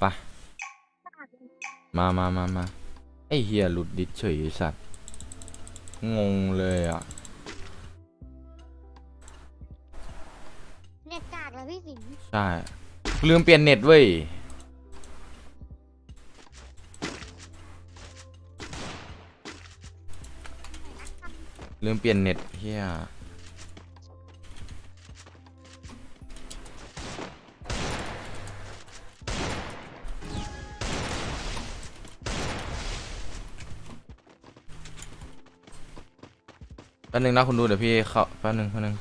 ไปมามามามาไอเฮียหลุดดิสเฉยไอ้สัตว์ งงเลยอะ เน็ตกากเหรอพี่สิงห์ใช่ ลืมเปลี่ยนเน็ตเว้ย ลืมเปลี่ยนเน็ตเฮีย ป๊บนึงนะคุณดูเดี๋ยวพี่เข้าแป๊บนึงแป๊บนึง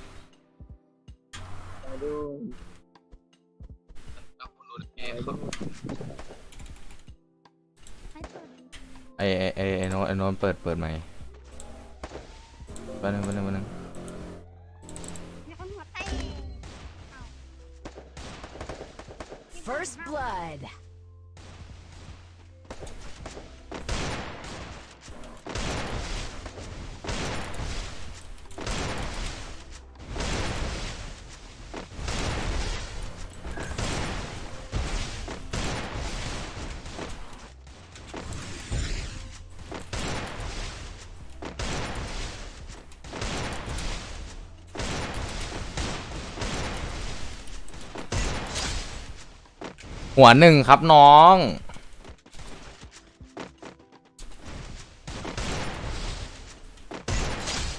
ให้เปิดไอไอไอไอโนตไอโนตเปิดเปิดไหมค์แป๊บนึงแป๊บนึงแป๊บนึง หัวหนึ่งครับน้อง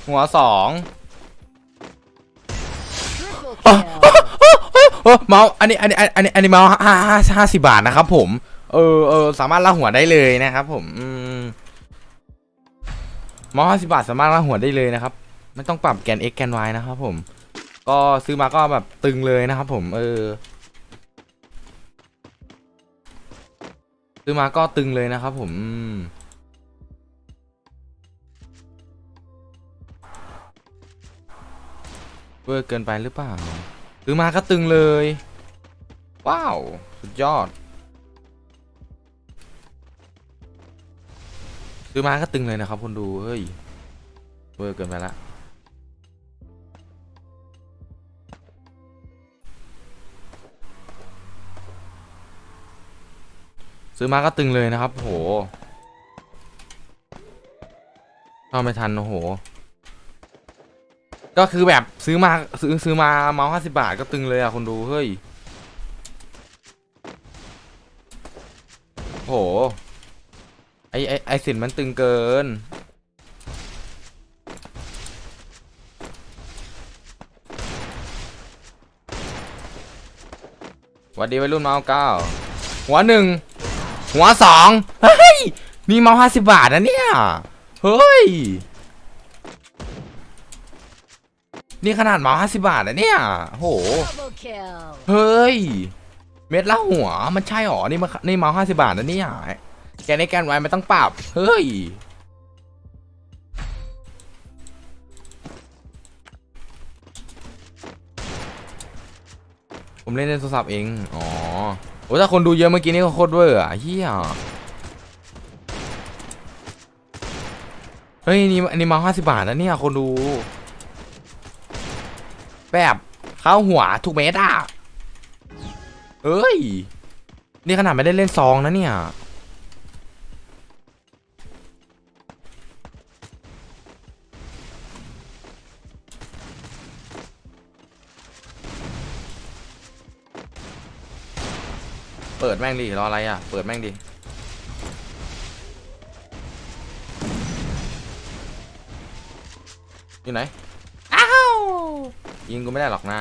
หัวสอง Triple อ๋อ kill. เออเมาส์อันนี้อันนี้อันนี้อันนี้เมาส์ห้าห้าห้าสิบบาทนะครับผม เออเออสามารถล่าหัวได้เลยนะครับ ผมอืมเมาส์ห้าสิบบาทสามารถล่าหัวได้เลยนะครับ ไม่ต้องปรับแกน x แกน y นะครับผม ก็ซื้อมาก็แบบตึงเลยนะครับผม เออ ซื้อมาก็ตึงเลยนะครับผมเวอร์เกินไปหรือเปล่าซื้อมาก็ตึงเลย ว้าว สุดยอด ซื้อมาก็ตึงเลยนะครับคนดู เฮ้ย เวอร์เกินไปละ ซื้อมาก็ตึงเลยนะครับโหเข้าไม่ทันโอ้โห ก็คือแบบซื้อมาซื้อซื้อมาเมาส์ห้าสิบาทก็ตึงเลยอะคนดูเฮ้ยโหไอไอไอสินมันตึงเกินหวัดดีวัยรุ่นเมาส์เก้าหัวหนึ่ง หัวสองเฮ้ยมีเมาห้าสิบบาทนะเนี่ย เฮ้ย นี่ขนาดมาห้าสิบาทนะเนี่ยโห เฮ้ย เม็ดละหัว มันใช่หรอ นี่มันี่มาห้าสิบาทนะเนี่ยแกในแกนไว้ไม่ต้องปรับ เฮ้ยผมเล่นในโทรศัพท์เอง อ๋อ โอ้ถ้าคนดูเยอะเมื่อกี้นี่ก็โคตรเวอร์อะเฮียเฮ้ยนี่อันนี้มาห้าสิบาทนะเนี่ยคนดู แบบเข้าหัวทุกเม็ดอะเอ้ย นี่ขนาดไม่ได้เล่นซองนะเนี่ย ดแม่งดิ รออะไรอะ เปิดแม่งดิ อยู่ไหน อ้าว ยิงกูไม่ได้หรอกนะ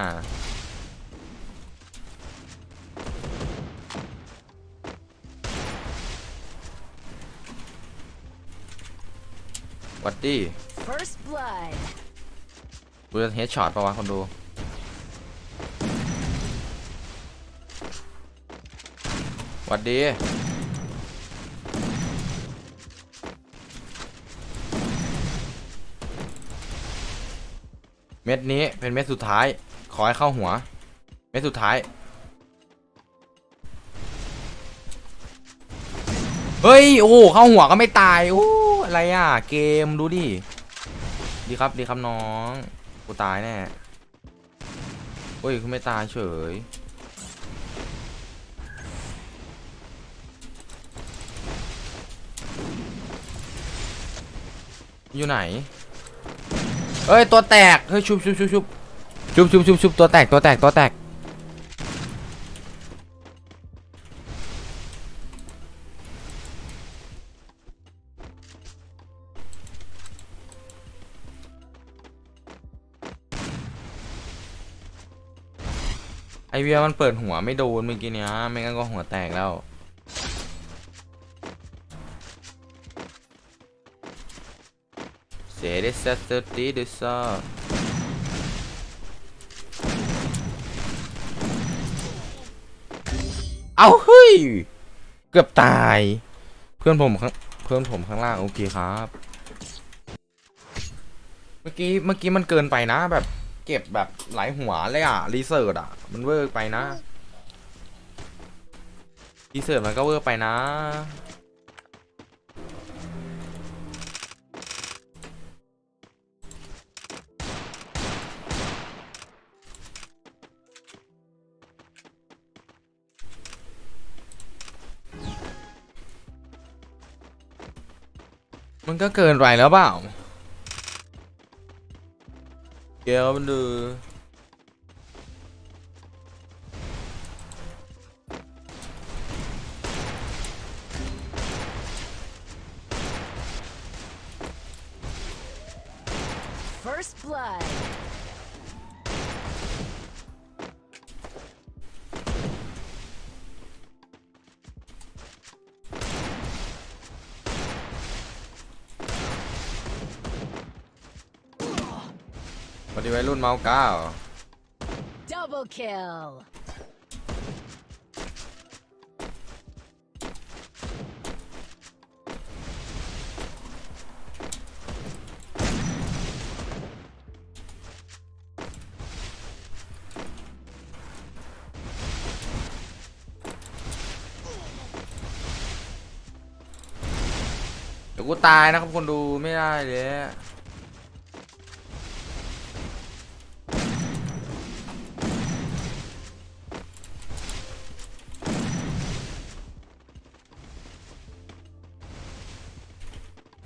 วัดดี้ First blood. กูจะเฮดช็อตปะวะคนดู วัดดี เม็ดนี้เป็นเม็ดสุดท้าย ขอให้เข้าหัว เม็ดสุดท้าย เฮ้ย โอ้ เข้าหัวก็ไม่ตาย โอ้ อะไรอะ เกมดูดิ ดีครับ ดีครับน้อง กูตายแน่ เฮ้ย กูไม่ตายเฉย อยู่ไหน เอ้ยตัวแตก เฮ้ยชุบชุบชุบชุบชุบชุบชุบชุบตัวแตกตัวแตกตัวแตก ไอเวียมันเปิดหัวไม่โดนเมื่อกี้เนี้ยไม่งั้นก็หัวแตกแล้ว เสียได้สักสติดูซะเอาเฮ้ย เกือบตาย เพื่อนผมข้างเพื่อนผมข้างล่างโอเคครับ เมื่อกี้เมื่อกี้มันเกินไปนะ แบบ เก็บแบบหลายหัวเลยอะรีเสิร์ชอะ มันเวอร์ไปนะรีเสิร์ชมันก็เวอร์ไปนะ มันก็เกินไปแล้วเปล่าเกลมันดู ปฏิวัยรุ่นเมาเก้า Double kill. Ủa เดี๋ยวกูตายนะครับคนดูไม่ได้เลย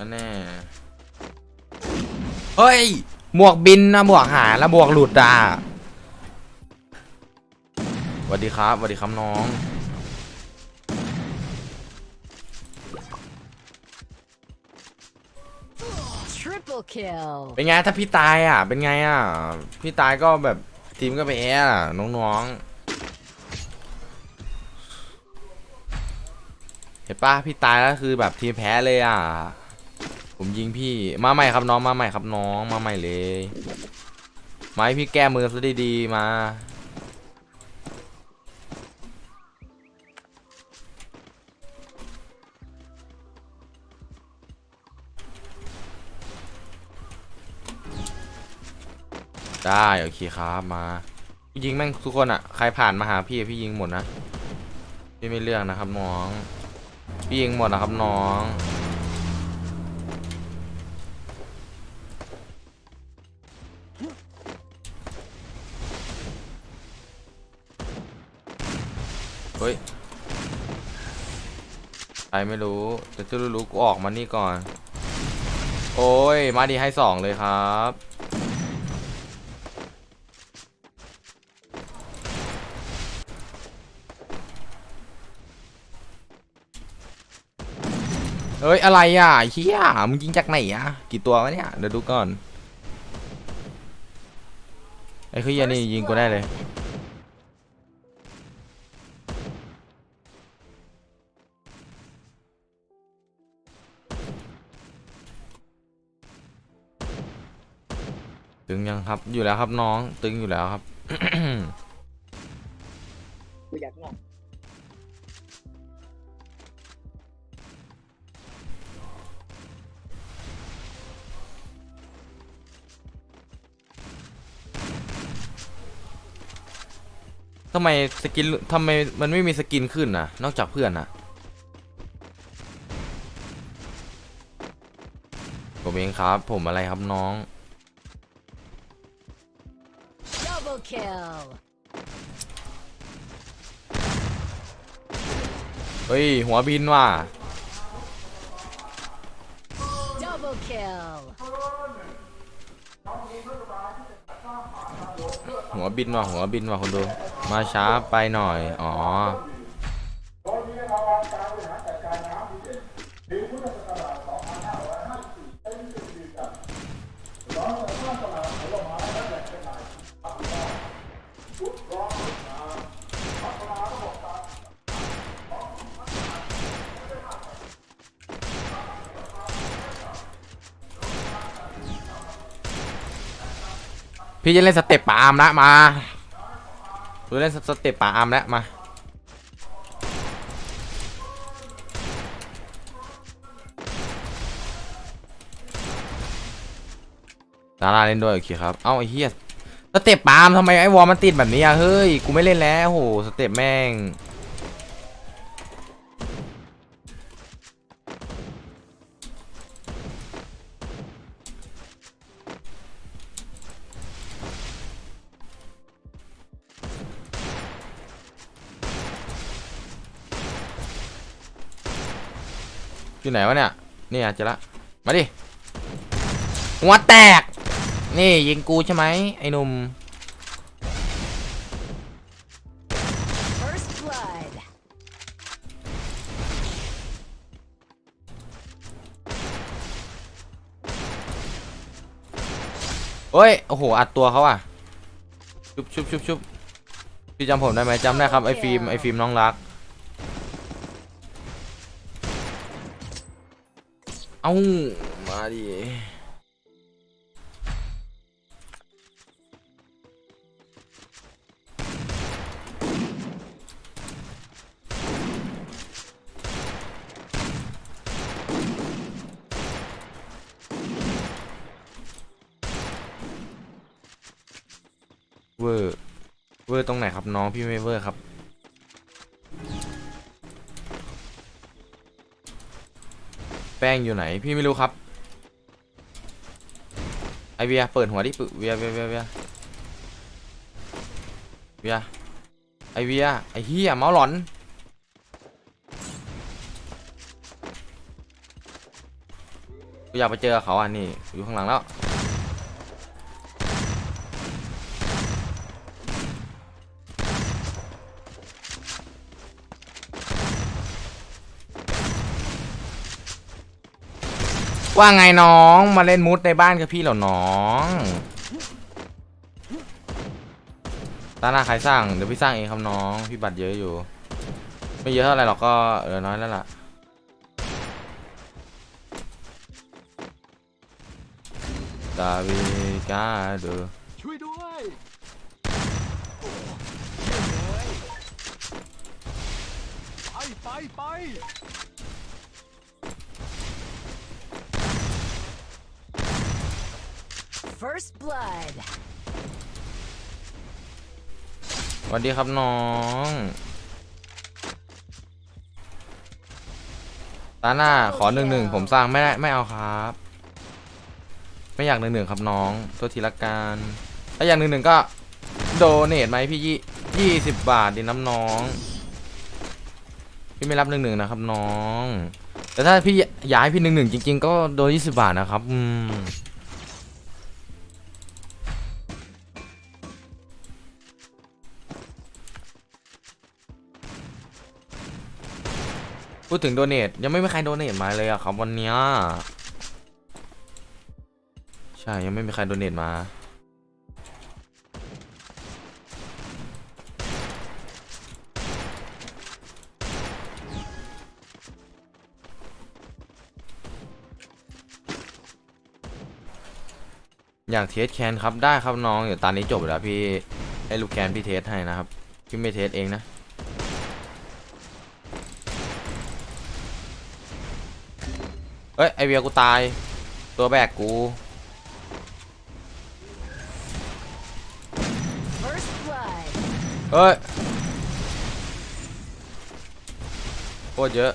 นั่นแน่เฮ้ย หมวกบินนะหมวกหายแล้วหมวกหลุดอะสวัสดีครับสวัสดีครับน้อง Triple kill. เป็นไงถ้าพี่ตายอะ เป็นไงอะ พี่ตายก็แบบทีมก็ไปแอะน้องๆ เห็นปะพี่ตายแล้วคือแบบทีมแพ้เลยอะ ผมยิงพี่มาใหม่ครับน้องมาใหม่ครับน้องมาใหม่เลยมาให้พี่แก้มือซะดีๆมาได้โอเคครับมา ยิงแม่งทุกคนอะ ใครผ่านมาหาพี่พี่ยิงหมดนะ พี่ไม่เลือกนะครับน้อง พี่ยิงหมดนะครับน้อง ไม่รู้แต่จะรู้ๆกูออกมานี่ก่อน โอ้ย มาดีให้สองเลยครับเฮ้ย อะไรอะเฮียมึงยิงจากไหนอะ กี่ตัววะเนี่ย เดี๋ยวดูก่อน ไอ้คือยันนี่ยิงกูได้เลย ตึงยังครับอยู่แล้วครับน้อง ตึงอยู่แล้วครับ กูอยากงอกทำไมสกินทำไมมันไม่มีสกินขึ้นน่ะนอกจากเพื่อนน่ะผมเองครับ ผมอะไรครับน้อง Double kill. เฮ้ย หัวบินว่ะ Double Double kill. หัวบินว่ะ หัวบินว่ะคนดู มาช้าไปหน่อย อ๋อ พี่จะเล่นสเต็ปป่าอาร์มนะมาดูเล่นสเต็ปป่าอาร์มแล้วมาดาราเล่นด้วยโอเคครับ เอ้าไอ้เฮียสเต็ปปาร์มทำไมไอ้วอลมันติดแบบนี้อะเฮ้ย กูไม่เล่นแล้วโหสเต็ปแม่ง อยู่ไหนวะเนี่ย นี่อาจจะละ มาดิ หัวแตก นี่ยิงกูใช่ไหมไอ้หนุ่ม First blood. เฮ้ย โอ้โห อัดตัวเขาอะ ชุบชุบชุบชุบพี่จำผมได้ไหมจำได้ครับ ไอ้ฟิล์ม ไอ้ฟิล์มน้องรัก เอามาดิเวอร์ เวอร์ตรงไหนครับน้องพี่ไม่เวอร์ครับ แป้งอยู่ไหน พี่ไม่รู้ครับ ไอเวียเปิดหัวดิเวียเวียเวียเวียเวียไอเวียไอเฮียเมาส์หลอน กูอยากไปเจอเขาอะนี่อยู่ข้างหลังแล้ว ว่าไงน้องมาเล่นมูดในบ้านกับพี่เหรอน้องตาหน้าใครสร้างเดี๋ยวพี่สร้างเองครับน้องพี่บัตรเยอะอยู่ ไม่เยอะเท่าไหร่หรอกก็เออน้อยแล้วล่ะดาวิกาเดอช่วยด้วยไปไปไป First blood. สวัสดีครับน้อง ตาหน้าขอหนึ่งหนึ่งผมสร้างไม่ได้ไม่เอาครับ ไม่อยากหนึ่งหนึ่งครับน้องตัวทีละการถ้าอยากหนึ่งหนึ่งก็โดเนทไหมพี่ยี่ยี่สิบบาทดิน้ำน้อง พี่ไม่รับหนึ่งหนึ่งนะครับน้อง แต่ถ้าพี่อยากให้พี่หนึ่งหนึ่งจริง ๆ ก็โดนยี่สิบบาทนะครับ อืม พูดถึงโดเนทยังไม่มีใครโดเนทมาเลยอะครับวันนี้ใช่ยังไม่มีใครโดเนทมาอยากเทสแคนครับได้ครับน้องเดี๋ยวตอนนี้จบแล้วพี่ให้ลูกแคนพี่เทสให้นะครับพี่ไม่เทสเองนะ เอ้ยไอเวียกูตาย ตัวแบกกูเอ้ยโคตรเยอะ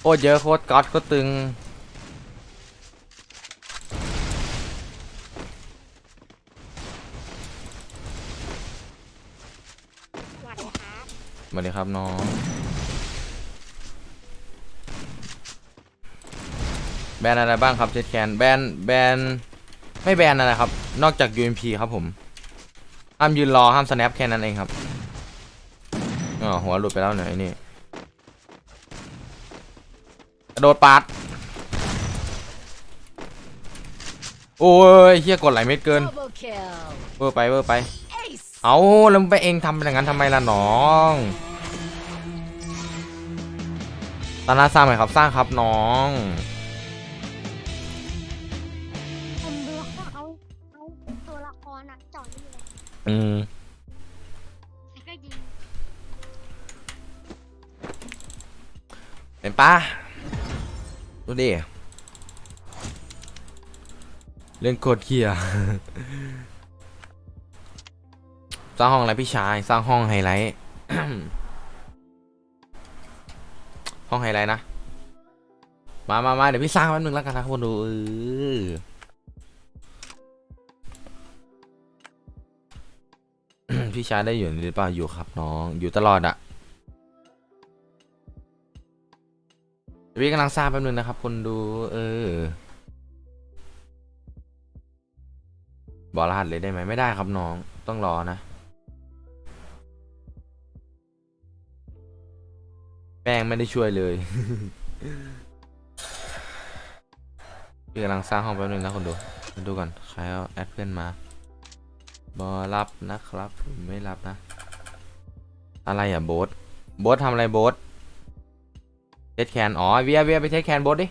โคตรเยอะโคตรก๊อตโคตรตึง สวัสดีครับ มาเลยครับน้อง แบรนด์อะไรบ้างครับเจดแคนแบรนด์แบรนด์ไม่แบรนด์อะไรครับ นอกจาก UMP ครับผม ห้ามยืนรอห้าม snap แค่นั้นเองครับอ๋อหัวหลุดไปแล้วหน่อยไอ้นี่กระโดดปาด โอ้ยเฮียกดหลายเม็ดเกิน Double kill. เวอร์ไปเวอร์ไป Ace. เอาแล้วมึงไปเองทำเป็นอย่างนั้นทำไมล่ะน้องตานาสร้างไหมครับสร้างครับน้องผมดูเขาเอาเอาตัวละครอะจ่อนี่เลยอืมแล้วก็ยิงเป็นปะดูดิเล่นโคตรเคีย สร้างห้องอะไรพี่ชาย สร้างห้องไฮไลท์ห้องไฮไลท์นะ มามามาเดี๋ยวพี่สร้างแป๊บนึงแล้วกันนะคนดูเออพี่ชายได้อยู่หรือเปล่าอยู่ครับน้อง อยู่ตลอดอะพี่กำลังสร้างแป๊บนึงนะครับ คนดู เออบอกรหัสเลยได้ไหมไม่ได้ครับน้อง ต้องรอนะ แป้งไม่ได้ช่วยเลยพี่กำลังสร้างห้องแป๊บนึงนะคนดูมาดูก่อนใครเอาแอดเพื่อนมาบอรับนะครับผมไม่รับนะ อะไรอะโบสโบสทำอะไรโบสเทสแคนอ๋อเวียเวียไปเทสแคนโบสดิ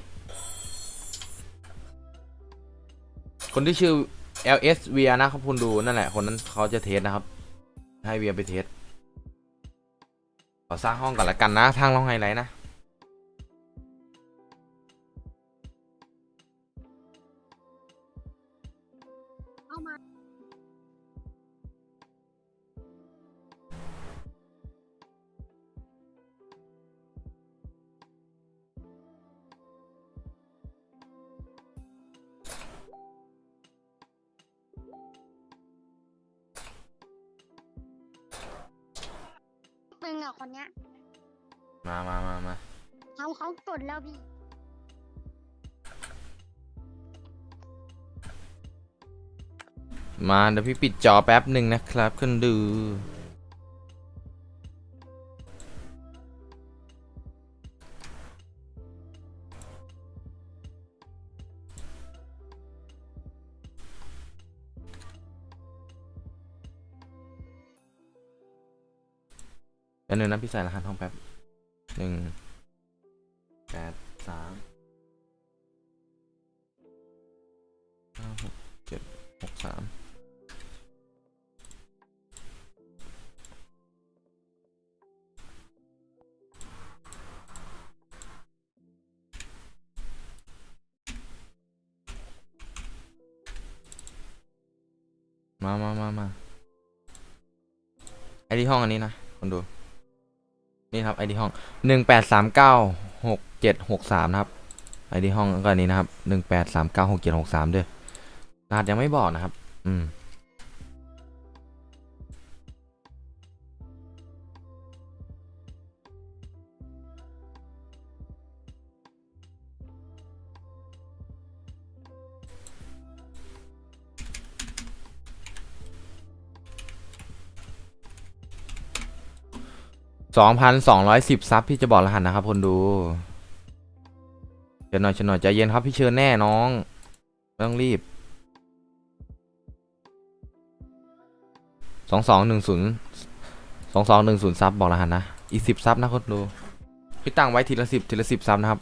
คนที่ชื่อ LS เวียนะครับคุณดูนั่นแหละคนนั้นเขาจะเทสนะครับ ให้เวียไปเทส ขอสร้างห้องก่อนละกันนะทางห้องไฮไลท์นะ มาเดี๋ยวพี่ปิดจอแป๊บหนึ่งนะครับคุณดูแป๊บนึงนะพี่ใส่รหัสห้องแป๊บหนึ่ง ดีห้องอันนี้นะคนดู นี่ครับไอดีห้องหนึ่งแปดสามเก้าหกเจ็ดหกสามนะครับไอดีห้องก็อันนี้นะครับหนึ่งแปดสามเก้าหกเจ็ดหกสามด้วยรหัสยังไม่บอกนะครับ อืม สองพันสองร้อยสิบซับพี่จะบอกรหัสนะครับคนดูเชิญหน่อยเชิญหน่อยใจเย็นครับพี่เชิญแน่น้องไม่ต้องรีบสองสองหนึ่งศูนย์สองสองหนึ่งศูนย์ซับบอกรหัสนะ อีกสิบซับนะคนดูพี่ตั้งไว้ทีละสิบทีละสิบซับนะครับ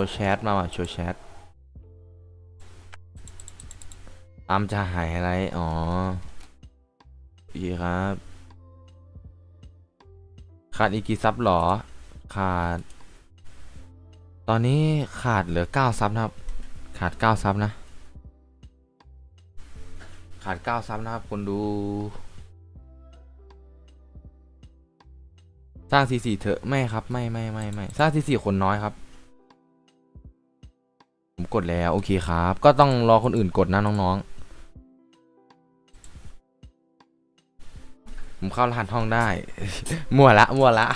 ว์แชทมาว่ะโชว์แชทอามจะหายอะไร อ๋อดีครับ ขาดอีกกี่ซับหรอ ขาด ตอนนี้ขาดเหลือเก้าซับนะครับ ขาดเก้าซับนะ ขาดเก้าซับนะครับคนดู สร้างซีซีเถอะ ไม่ครับ ไม่ไม่ไม่ไม่สร้างซีซีคนน้อยครับ ดแล้วโอเคครับ ก็ต้องรอคนอื่นกดนะน้องๆ ผมเข้ารหัสห้องได้ มั่วละ มั่วละ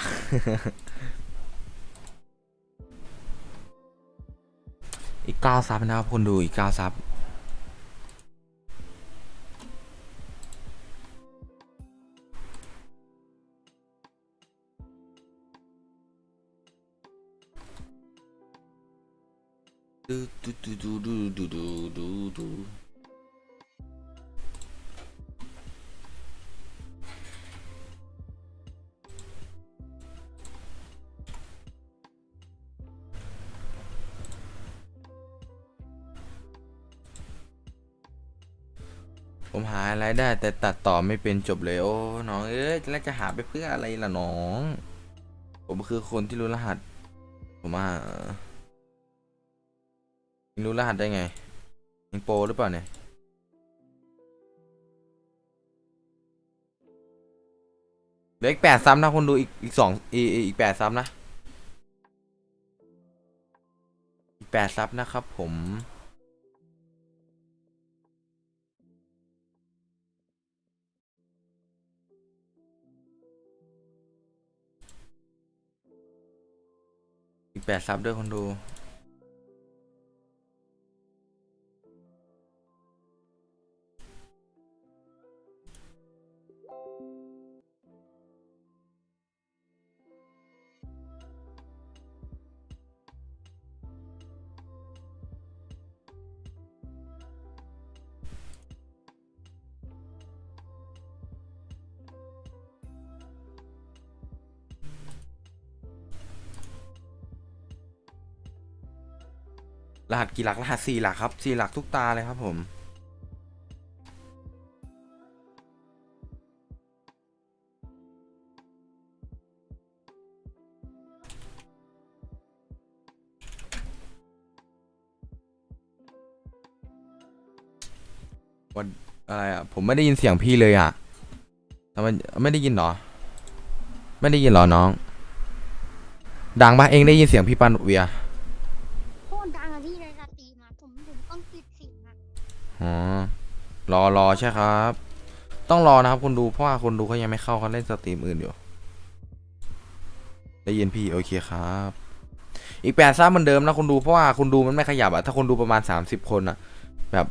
อีกเก้าซับนะครับคนดูอีกเก้าซับ ดูดูดูดูดูดูดูดูผมหาอะไรได้แต่ตัดต่อไม่เป็นจบเลยโอ้น้องเอ้ยแล้วจะหาไปเพื่ออะไรล่ะน้อง ผมคือคนที่รู้รหัส ผมว่า รู้รหัสได้ไงมึงโปรหรือเปล่าเนี่ยเหลืออีกแปดซ้ำนะคนดูอีกอีกสองอีอีกแปดซ้ำนะ อีกแปดซับนะครับผมอีกแปดซับด้วยคนดู รหัสกี่หลักรหัสสี่หลักครับสี่หลักทุกตาเลยครับผมวันอะไรอะผมไม่ได้ยินเสียงพี่เลยอะทำไมไม่ได้ยินเหรอ ไม่ได้ยินหรอน้อง ดังปะเองได้ยินเสียงพี่ปันเวีย อะพี่ในสตรีมอะผมผมต้องปิดเสียงอะอ๋อรอรอใช่ครับ ต้องรอนะครับคนดูเพราะว่าคนดูเขายังไม่เข้าเขาเล่นสตรีมอื่นอยู่ได้ยินพี่โอเคครับ อีกแปดซ่าเหมือนเดิมนะคนดูเพราะว่าคนดูมันไม่ขยับอะถ้าคนดูประมาณสามสิบคนอะแบบ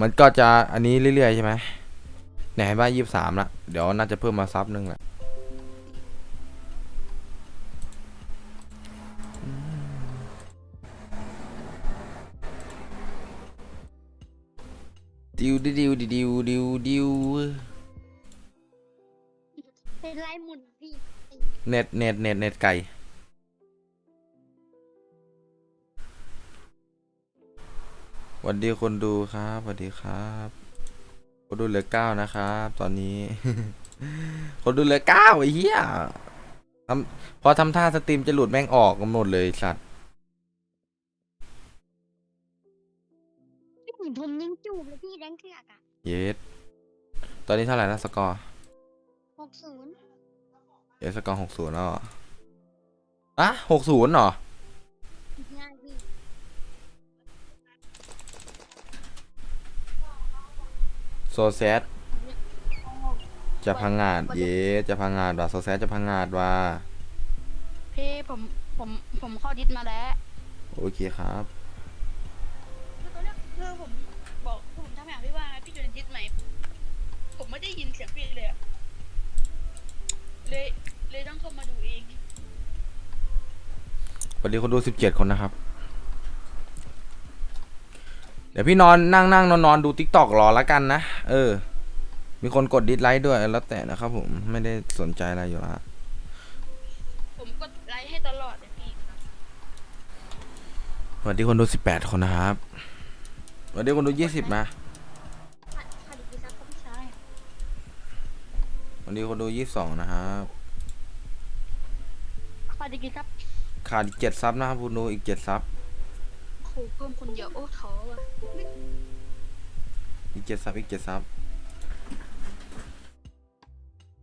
มันก็จะอันนี้เรื่อยๆใช่ไหมเนี่ยเห็นว่ายี่สามละเดี๋ยวน่าจะเพิ่มมาซับนึงแหละ ดิวดิวดิวดิวดิวดิวเป็นไรหมุนพี่เน็ตเน็ตเน็ตเน็ตไก่สวัสดีคนดูครับสวัสดีครับคนดูเหลือเก้านะครับ ตอนนี้ คนดูเหลือเก้าไอ้เหี้ยทำพอทำท่าสตรีมจะหลุดแม่งออกกันหมดเลยสัตว์ ผมผมยังจูบเลยพี่แดงเถือกอะเยสตอนนี้เท่าไหร่นะสกอร์หกศูนย์เยสสกอร์หกศูนย์แล้วเหรออะหกศูนย์เหรอ ง่ายพี่โซแซดจะพังงาดเยสจะพังงาดว่ะโซแซดจะพังงาดว่ะพี่ผมผมผมเข้าดิสมาแล้ว โอเคครับ คือตอนแรกคือผม เสียงพี่เลยอะเลยเลยต้องเข้ามาดูเองสวัสดีคนดูสิบเจ็ดคนนะครับ เดี๋ยวพี่นอนนั่งนั่งนอนนอนดูทิกตอกรอแล้วกันนะ เออ มีคนกดดิสไลค์ด้วยแล้วแต่นะครับผมไม่ได้สนใจอะไรอยู่แล้วผมกดไลค์ให้ตลอดเลยพี่สวัสดีคนดูสิบแปดคนนะครับสวัสดีคนดูยี่สิบมา วัสดีคนดูยี่สิบสองนะครับสวัสดีครับขาดอีกเจ็ดซับนะครับคุณดูอีกเจ็ดซับโอ้โหเพิ่มคนเยอะโอ้ท้อว่ะ อีกเจ็ดซับอีกเจ็ดซับ